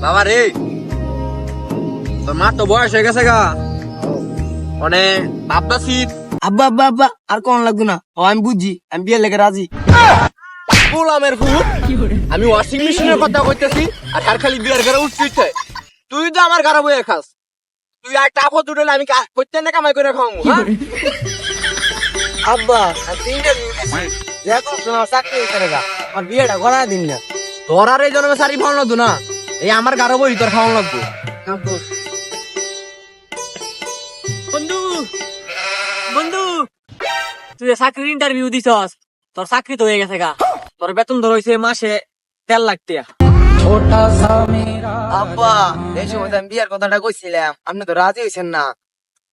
বাবা রে তোর মা তো বয়স হয়ে গেছে গা। মানে ভাবতাছি আব্বা আব্বা আব্বা আর কোন লাগবে না। ও আমি বুঝছি আমি বিয়ে লেগে রাজি। গোলামের ফুট আমি ওয়াশিং মেশিনের কথা কইতেছি আর হার খালি বিয়ার ঘরে উঠছিস তুই তো আমার ঘরে বইয়ে খাস। তুই আর টাফো দুটো আমি কা- প্রত্যেক না কামাই করে খাওয়াবো হ্যাঁ? আব্বা দেখো শোনা চাকরি করে গা আর বিয়েটা করা দিন না। তোর আর এই জন্মে সারি খাওয়ানো না। এই আমার ঘরে বই তোর খাওয়ানো লাগতো বন্ধু বন্ধু তুই চাকরির ইন্টারভিউ দিছস তোর চাকরি তো হয়ে গেছে গা। তোর বেতন ধর হইছে মাসে তেল লাখ আব্বা এই সময় আমি বিয়ের কথাটা কইছিলাম আপনি তো রাজি হয়েছেন না।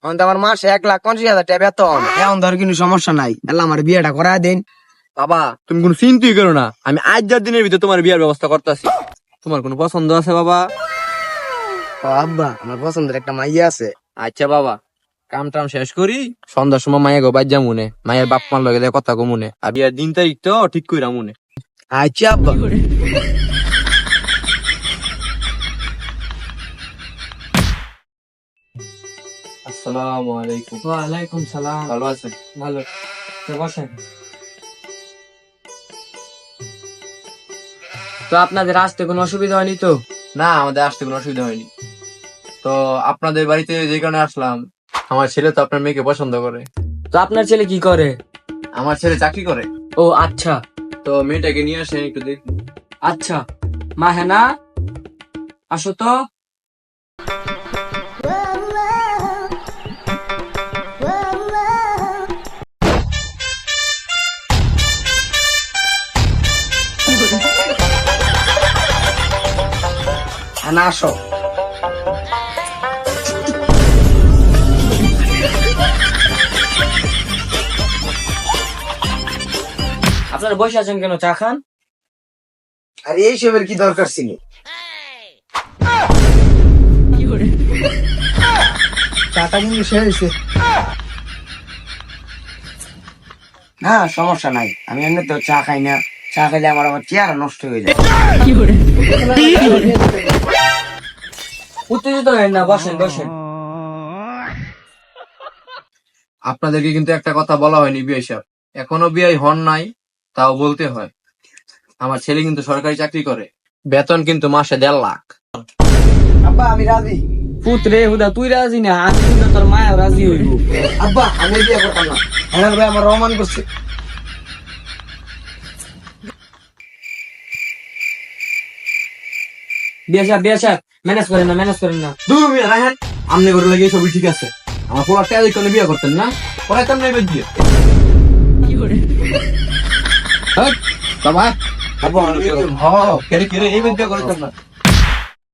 এখন তো আমার মাসে এক লাখ পঞ্চাশ হাজার টাকা বেতন। এখন ধর কোনো সমস্যা নাই। এলা আমার বিয়েটা করা দিন। বাবা তুমি কোনো চিন্তাই করো না। আমি আজ যার দিনের ভিতরে তোমার বিয়ার ব্যবস্থা করতেছি। তোমার কোনো পছন্দ আছে বাবা? ও আব্বা আমার পছন্দের একটা মাইয়া আছে। আচ্ছা বাবা। কাম টাম শেষ করি। সন্ধ্যার সময় মায়ের গো বাজ্যা মনে। মায়ের বাপ মার লগে দিয়ে কথা কো মনে। আর বিয়ার দিন তারিখ তো ঠিক কইরা মনে। আচ্ছা আব্বা। আসসালামু আলাইকুম। ওয়ালাইকুম সালাম। ভালো আছেন? ভালো। তো বসেন? তো আপনাদের আসতে কোনো অসুবিধা হয়নি তো? না আমাদের আসতে কোনো অসুবিধা হয়নি। তো আপনাদের বাড়িতে যে কারণে আসলাম আমার ছেলে তো আপনার মেয়েকে পছন্দ করে। তো আপনার ছেলে কি করে? আমার ছেলে চাকরি করে। ও আচ্ছা। তো মেয়েটাকে নিয়ে আসেন একটু দেখুন আচ্ছা। মা হেনা আসো তো। হ্যাঁ না আসো। আপনারা বসে আছেন কেন? চা খান? আর এইসবের কি দরকার ছিল? চাটা কিন্তু শেষ হয়েছে। না সমস্যা নাই। আমি এমনি তো চা খাই না। চা খাইলে আমার আবার চেয়ার নষ্ট হয়ে যায়। উত্তেজিত হেন না বসেন বসেন। আপনাদেরকে কিন্তু একটা কথা বলা হয়নি বিয়ে সাহেব। এখনও বিয়ে হন নাই তাও বলতে হয়। আমার ছেলে কিন্তু সরকারি চাকরি করে। বেতন কিন্তু মাসে দেড় লাখ। আব্বা আমি রাজি। পুত্রে হুদা তুই রাজি না? আমি কিন্তু তোর মায়া রাজি হইব। আব্বা আমি বিয়ে করতাম না। এনার ভাই আমার রহমান করছে। বিয়ে সাহেব বিয়ে সাহেব। ম্যানেজ করেন না ম্যানেজ করেন না। দুই মিয়া রাহেন আমনে করে লাগে সবই ঠিক আছে। আমার পোলার টাকা করলে বিয়ে করতেন না পড়াইতাম না এবার দিয়ে হ্যাঁ, বাবা বিয়ে করব। হ্যাঁ কেন কেড়ে এই বিয়ে করতেন না।